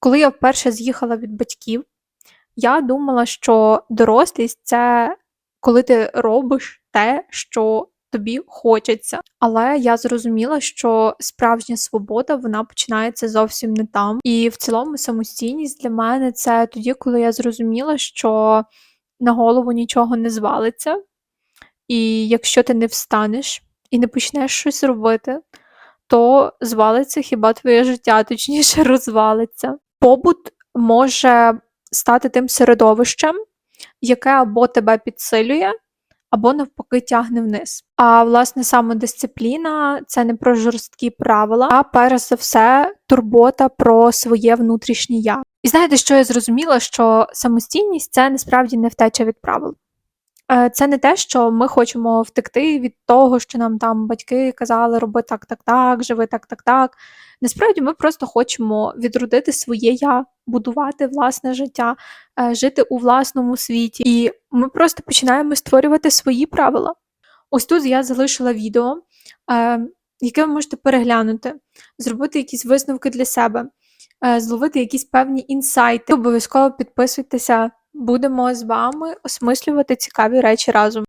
Коли я вперше з'їхала від батьків, я думала, що дорослість це коли ти робиш те, що тобі хочеться. Але я зрозуміла, що справжня свобода вона починається зовсім не там. І в цілому самостійність для мене це тоді, коли я зрозуміла, що на голову нічого не звалиться, і якщо ти не встанеш і не почнеш щось робити, то звалиться хіба твоє життя, точніше розвалиться. Побут може стати тим середовищем, яке або тебе підсилює, або навпаки тягне вниз. А власне самодисципліна це не про жорсткі правила, а перш за все турбота про своє внутрішнє я. І знаєте, що я зрозуміла? Що самостійність це насправді не втеча від правил. Е, Це не те, що ми хочемо втекти від того, що нам там батьки казали, роби так, так, так, живи так, так, так. Насправді ми просто хочемо відродити своє я, будувати власне життя, е, жити у власному світі. І ми просто починаємо створювати свої правила. Ось тут я залишила відео, е, яке ви можете переглянути, зробити якісь висновки для себе, зловити якісь певні інсайти. Обов'язково підписуйтеся, будемо з вами осмислювати цікаві речі разом.